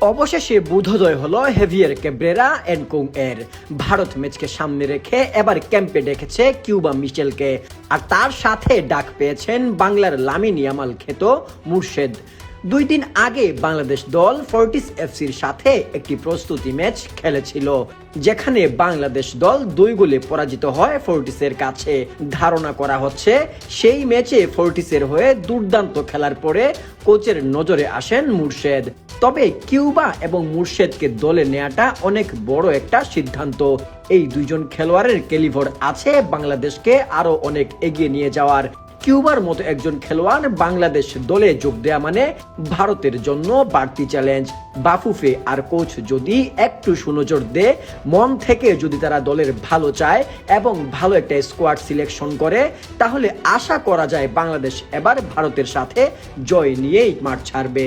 অবশেষে বুধোদয় হলো heavier Cabrera এনকুং এর ভারত ম্যাচকে সামনে রেখে এবার ক্যাম্পে ডেকেছে কিউবা মিচেলকে আর তার সাথে ডাক পেয়েছেন বাংলার লামিন ইয়ামাল খেত মুর্শেদ। দুই দিন আগে বাংলাদেশ দল ফোর্টিস এফসির সাথে একটি প্রস্তুতি ম্যাচ খেলেছিল, যেখানে বাংলাদেশ দল দুই গোলে পরাজিত হয় ফোর্টিসের কাছে। ধারণা করা হচ্ছে, সেই ম্যাচে ফোর্টিসের হয়ে দুর্দান্ত খেলার পরে কোচের নজরে আসেন মুর্শেদ। তবে কিউবা এবং মুর্শেদকে দলে নেওয়াটা অনেক বড় একটা সিদ্ধান্ত। এই দুইজন খেলোয়াড়ের ক্যালিভর আছে বাংলাদেশকে আরও অনেক এগিয়ে নিয়ে যাওয়ার। কিউবার মতো একজন খেলোয়াড় বাংলাদেশ দলে যোগ দেয়া মানে ভারতের জন্য বাড়তি চ্যালেঞ্জ বাফুফে আর কোচ যদি একটু সুনজর দে মন থেকে যদি তারা দলের ভালো চায় এবং ভালো একটা স্কোয়াড সিলেকশন করে, তাহলে আশা করা যায় বাংলাদেশ এবার ভারতের সাথে জয় নিয়েই মাঠ ছাড়বে।